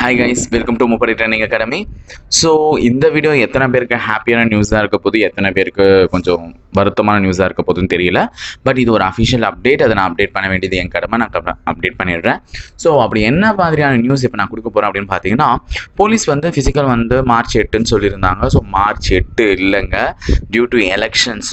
Hi guys welcome to முப்படை training academy so இந்த video எத்தனை பேருக்கு ஹாப்பியான நியூஸாக இருக்க போது எத்தனை பேருக்கு கொஞ்சம் வருத்தமான நியூஸாக இருக்க போதுன்னு தெரியல. பட் இது ஒரு அஃபிஷியல் அப்டேட் அதை நான் அப்டேட் பண்ண வேண்டியது என் கடமை நான் அப்டேட் பண்ணிடுறேன். ஸோ அப்படி என்ன மாதிரியான நியூஸ் இப்போ நான் கொடுக்க போகிறேன் அப்படின்னு பார்த்தீங்கன்னா போலீஸ் வந்து ஃபிசிக்கல் வந்து மார்ச் எட்டுன்னு சொல்லியிருந்தாங்க. ஸோ மார்ச் எட்டு இல்லைங்க. டியூ டு எலெக்ஷன்ஸ்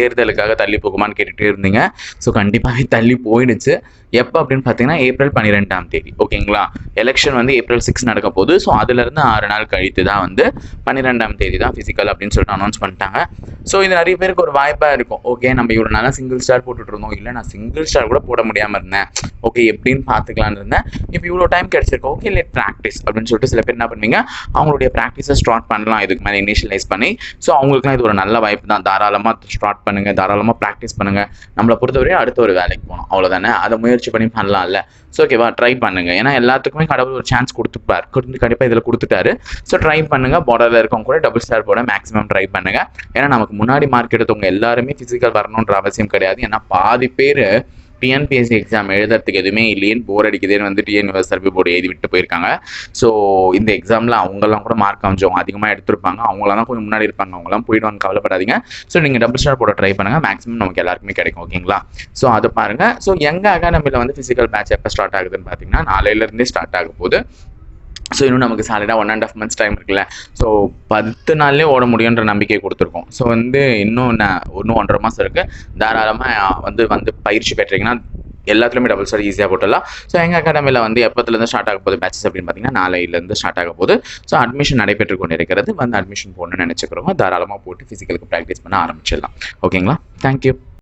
தேர்தலுக்காக தள்ளி போகுமான்னு கேட்டுகிட்டே இருந்தீங்க. ஸோ கண்டிப்பாகவே தள்ளி போயிடுச்சு. எப்போ அப்படின்னு பார்த்தீங்கன்னா ஏப்ரல் பன்னிரெண்டாம் தேதி. ஓகேங்களா எலெக்ஷன் வந்து ஏப்ரல் சிக்ஸ் நடக்க போகுது. ஸோ அதுலேருந்து ஆறு நாள் கழித்து தான் வந்து பன்னிரெண்டாம் தேதி தான் ஃபிசிக்கல் அப்படின்னு சொல்லிட்டு அனௌன்ஸ் பண்ணிட்டாங்க. ஸோ இது நிறைய பேருக்கு ஒரு வாய்ப்பாக இருக்கும். ஓகே நம்ம இவ்வளோ நல்லா சிங்கிள் ஸ்டார் போட்டுட்டு இருந்தோம். இல்லை நான் சிங்கிள் ஸ்டார் கூட போட முடியாமல் இருந்தேன். ஓகே எப்படின்னு பார்த்துக்கலான்னு இருந்தேன். இப்போ இவ்வளோ டைம் கிடச்சிருக்கோம் ஓகே இல்லை ப்ராக்டிஸ் அப்படின்னு சொல்லிட்டு சில பேர் என்ன பண்ணுவீங்க? அவங்களுடைய ப்ராக்டிஸை ஸ்டார்ட் பண்ணலாம். இதுக்கு மேலே இனிஷியலைஸ் பண்ணி ஸோ அவங்களுக்குலாம் இது ஒரு நல்ல வாய்ப்பு தான். தாராளமாக ஸ்டார்ட் பண்ணுங்கள் தாராளமாக ப்ராக்டிஸ் பண்ணுங்கள் நம்மளை பொறுத்தவரையும் அடுத்த ஒரு வேலைக்கு போகணும். அவ்வளோதானே அதை முயற்சி பண்ணி பண்ணலாம்ல. ஸோ ஓகேவா ட்ரை பண்ணுங்க. ஏன்னா எல்லாத்துக்குமே கடவுள் ஒரு சான்ஸ் கொடுத்துப்பார். கொடுத்து கண்டிப்பாக இதில் கொடுத்துட்டாரு. ஸோ ட்ரை பண்ணுங்கள் பார்டரில் இருக்கவங்க கூட டபுள் ஸ்டார் போட மேக்ஸிமம் ட்ரை பண்ணுங்கள் ஏன்னா நமக்கு முன்னாடி மார்க் எடுத்தவங்க எல்லாருமே ஃபிசிக்கல் வரணுன்ற அவசியம் கிடையாது. ஏன்னா பாதி பேர் டிஎன்பிஎஸ்சி எக்ஸாம் எழுதுறதுக்கு எதுவுமே இல்லையேன்னு போர் அடிக்குதுன்னு வந்து டிஎன்யூஎஸ் சர்வே போர்டு எழுதி விட்டு போயிருக்காங்க. ஸோ இந்த எக்ஸாமில் அவங்கெல்லாம் கூட மார்க் கொஞ்சம் அதிகமாக எடுத்திருப்பாங்க. அவங்களாம் தான் கொஞ்சம் முன்னாடி இருப்பாங்க. அவங்களாம் போயிடுவாங்க கவலைப்படாதீங்க. ஸோ நீங்கள் டபுள் ஸ்டார் போட ட்ரை பண்ணுங்கள் மேக்ஸிமம் நமக்கு எல்லாருக்குமே கிடைக்கும். ஓகேங்களா? ஸோ அதை பாருங்கள் ஸோ எங்கள் அகாடமியில் வந்து ஃபிசிக்கல் பேட்ச் எப்போ ஸ்டார்ட் ஆகுதுன்னு பார்த்தீங்கன்னா நாளையிலேருந்தே ஸ்டார்ட் ஆக போகுது ஸோ இன்னும் நமக்கு சாலிடாக one and half months time இருக்குல்ல. ஸோ பத்து நாள்லேயே ஓட முடியுன்ற நம்பிக்கை கொடுத்துருக்கோம். ஸோ வந்து இன்னும் நான் இன்னும் ஒன்றரை மாதம் இருக்குது தாராளமாக வந்து வந்து பயிற்சி பெற்றீங்கன்னா எல்லாத்துலேயுமே டபுள் ஸ்டார் ஈஸியாக போட்டுடலாம். ஸோ எங்கள் அகாடமியில் வந்து எப்போத்துலேருந்து ஸ்டார்ட் ஆக போகுது பேச்சஸ் அப்படின்னு பார்த்தீங்கன்னா நாளையிலேருந்து ஸ்டார்ட் ஆக போகுது. ஸோ அட்மிஷன் நடைபெற்று கொண்டு இருக்கிறது வந்து அட்மிஷன் போடணும்னு நினச்சிக்கிறோம் தாராளமாக போட்டு ஃபிசிக்கலுக்கு ப்ராக்டிஸ் பண்ண ஆரம்பிச்சிடலாம். ஓகேங்களா தேங்க்யூ